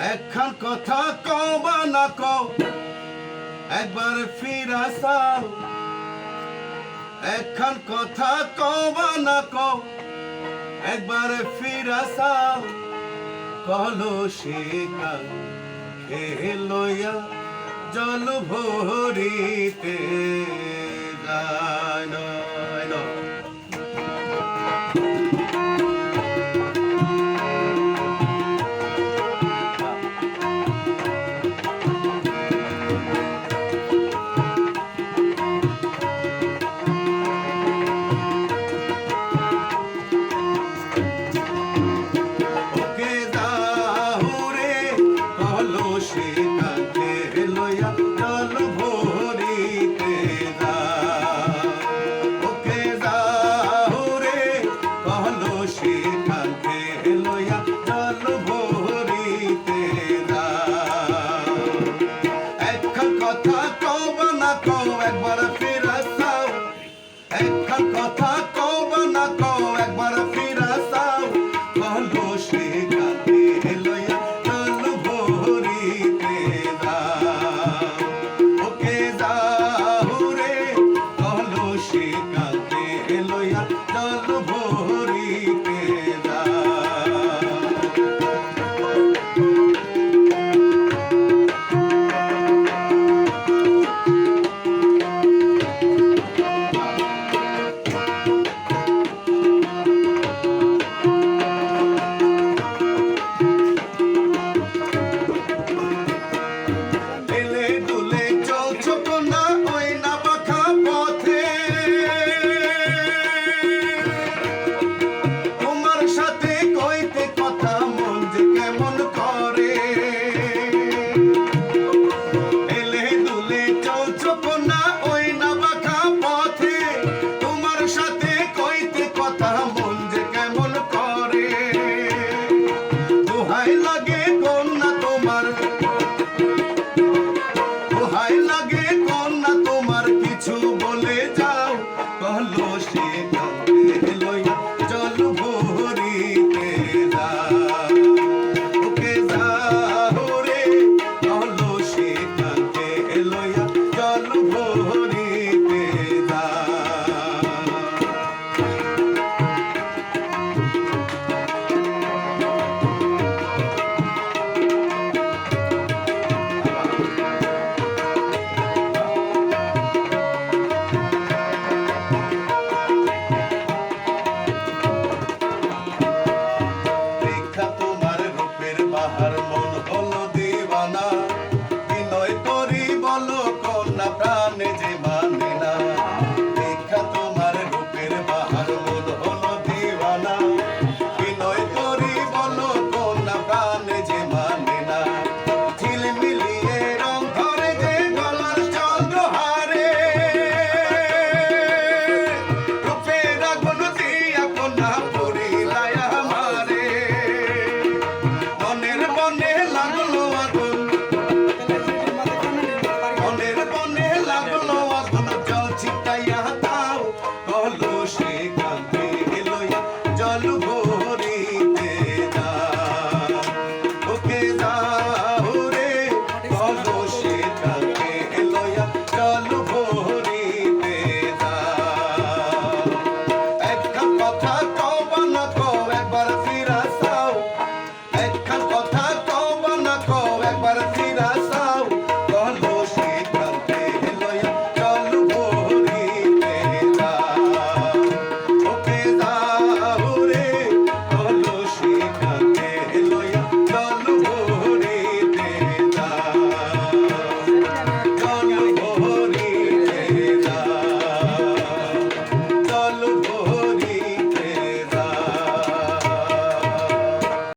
একখান কথা কবা না কও, একবার ফিরা চাও একখান কথা কবা না কও, একবার ফিরা চাও কলো শিকার খেলইয়া জল ভরিতে যায় না জীবনে যে Tata.